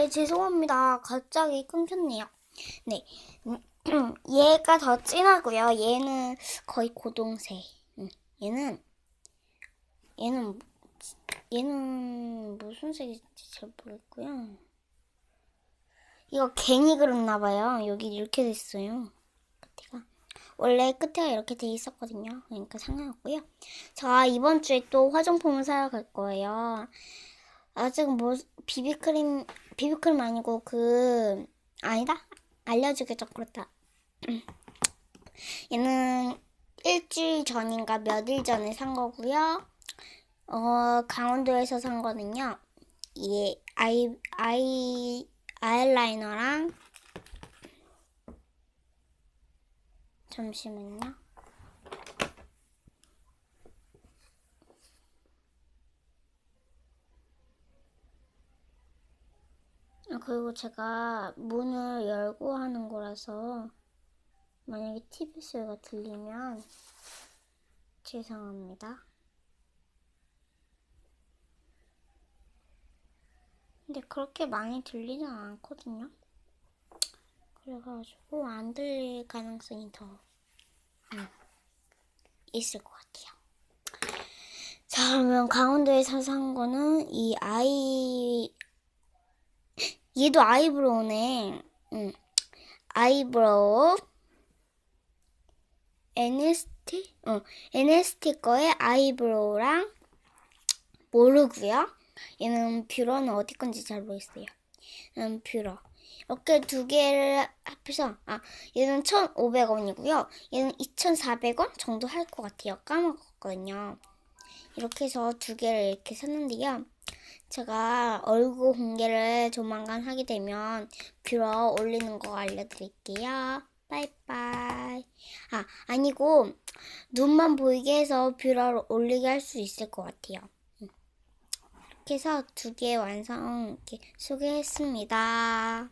네, 죄송합니다. 갑자기 끊겼네요. 네. 얘가 더 진하고요. 얘는 거의 고동색. 음, 얘는 얘는 얘는 무슨 색인지 잘 모르겠고요. 이거 괜히 그렸나 봐요. 여기 이렇게 됐어요. 끝에가 원래 끝에가 이렇게 돼 있었거든요. 그러니까 상관없고요. 자 이번 주에 또 화장품을 사러 갈 거예요. 아직 뭐 비비크림 비비크림 아니고 그 아니다 알려주겠죠 그렇다. 얘는 일주일 전인가 며칠 전에 산 거고요. 어 강원도에서 산 거는요. 이 아이 아이 아이라이너랑 잠시만요. 그리고 제가 문을 열고 하는 거라서 만약에 TV 소리가 들리면 죄송합니다. 근데 그렇게 많이 들리진 않거든요. 그래가지고 안 들릴 가능성이 더 음, 있을 것 같아요. 자, 그러면 강원도에서 산 거는 이 아이 얘도 아이브로우네. 응. 아이브로우. NST? 어, NST 거의 아이브로우랑 모르고요. 얘는 뷰러는 어디 건지 잘 모르겠어요. 얘는 뷰러. 이렇게 두 개를 합해서 아 얘는 1,500원이고요. 얘는 2,400원 정도 할 것 같아요. 까먹었거든요. 이렇게 해서 두 개를 이렇게 샀는데요. 제가 얼굴 공개를 조만간 하게 되면 뷰러 올리는 거 알려드릴게요. 빠이빠이. 아, 아니고 눈만 보이게 해서 뷰러를 올리게 할 수 있을 것 같아요. 음. 이렇게 해서 두 개 완성 이렇게 소개했습니다.